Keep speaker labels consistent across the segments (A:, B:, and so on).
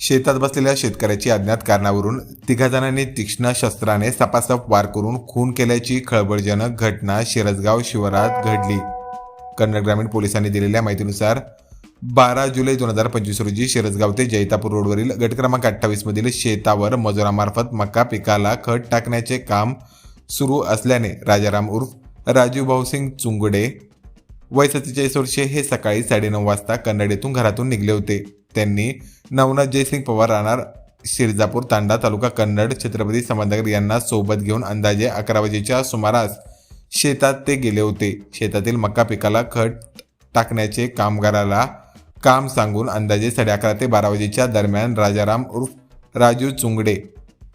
A: शेतात बसलेल्या शेतकऱ्याची अज्ञात कारणावरून तिघा जणांनी तीक्ष्ण शस्त्राने सपासप वार करून खून केल्याची खळबळजनक घटना शिरसगाव शिवारात घडली. कन्नड ग्रामीण पोलिसांनी दिलेल्या माहितीनुसार बारा जुलै दोन हजार पंचवीस रोजी शिरसगाव ते जैतापूर रोडवरील गट क्रमांक अठ्ठावीस मधील शेतावर मजुरामार्फत मका पिकाला खत टाकण्याचे काम सुरू असल्याने राजाराम उर्फ राजू भाऊसिंग चुंगडे वय सत्तेचाळीस वर्षे हे सकाळी साडेनऊ वाजता कन्नड येथून घरातून निघले होते. त्यांनी नवनाथ जयसिंग पवार राहणार शिरजापूर तांडा तालुका कन्नड छत्रपती संभाजीनगर यांना सोबत घेऊन अंदाजे अकरा वाजेच्या सुमारास शेतात ते गेले होते. शेतातील मका पिकाला खत टाकण्याचे कामगाराला काम सांगून अंदाजे साडे अकरा ते बारा वाजेच्या दरम्यान राजाराम उर्फ राजू चुंगडे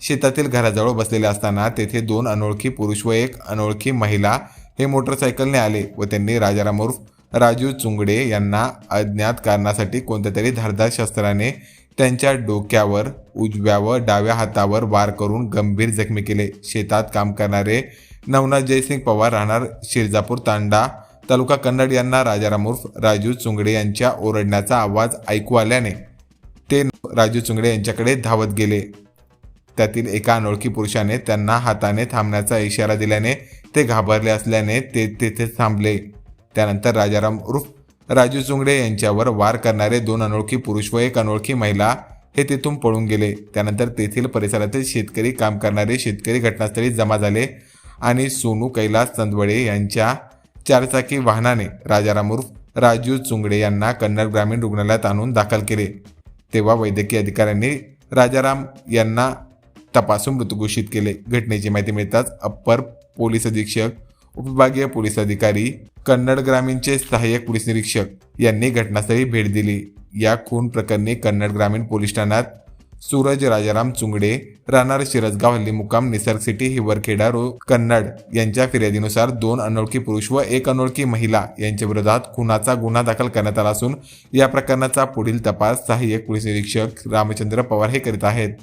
A: शेतातील घराजवळ बसलेले असताना तेथे दोन अनोळखी पुरुष व एक अनोळखी महिला हे मोटरसायकलने आले व त्यांनी राजाराम उर्फ राजू चुंगडे यांना अज्ञात कारणासाठी कोणत्या तरी धारदार शस्त्राने त्यांच्या डोक्यावर उजव्या व डाव्या हातावर वार करून गंभीर जखमी केले. शेतात काम करणारे नवनाथ जयसिंग पवार राहणार शिरजापूर तांडा तालुका कन्नड यांना राजाराम उर्फ राजू चुंगडे यांच्या ओरडण्याचा आवाज ऐकू आल्याने ते राजू चुंगडे यांच्याकडे धावत गेले. त्यातील एका अनोळखी पुरुषाने त्यांना हाताने थांबण्याचा इशारा दिल्याने ते घाबरले असल्याने ते तेथे थांबले. त्यानंतर राजाराम उर्फ राजू चुंगडे यांच्यावर वार करणारे दोन अनोळखी पुरुष व एक अनोळखी महिला हे तेथून पळून गेले. त्यानंतर तेथील परिसरातील शेतकरी काम करणारे शेतकरी घटनास्थळी जमा झाले आणि सोनू कैलास चंदवडे यांच्या चारचाकी वाहनाने राजाराम उर्फ राजू चुंगडे यांना कन्नड ग्रामीण रुग्णालयात आणून दाखल केले. तेव्हा वैद्यकीय अधिकाऱ्यांनी राजाराम यांना तपासून मृत घोषित केले. घटनेची माहिती मिळताच अप्पर पोलीस अधीक्षक उपविभागीय पोलीस अधिकारी कन्नड ग्रामीणचे सहाय्यक पोलीस निरीक्षक यांनी घटनास्थळी भेट दिली. या खून प्रकरणी कन्नड ग्रामीण पोलीस ठाण्यात सूरज राजाराम चुंगडे राहणार शिरसगाव हल्ली मुक्काम निसर्ग सिटी हिवरखेडा रो कन्नड यांच्या फिर्यादीनुसार दोन अनोळखी पुरुष व एक अनोळखी महिला यांच्या विरोधात खुनाचा गुन्हा दाखल करण्यात आला असून या प्रकरणाचा पुढील तपास सहाय्यक पोलीस निरीक्षक रामचंद्र पवार हे करीत आहेत.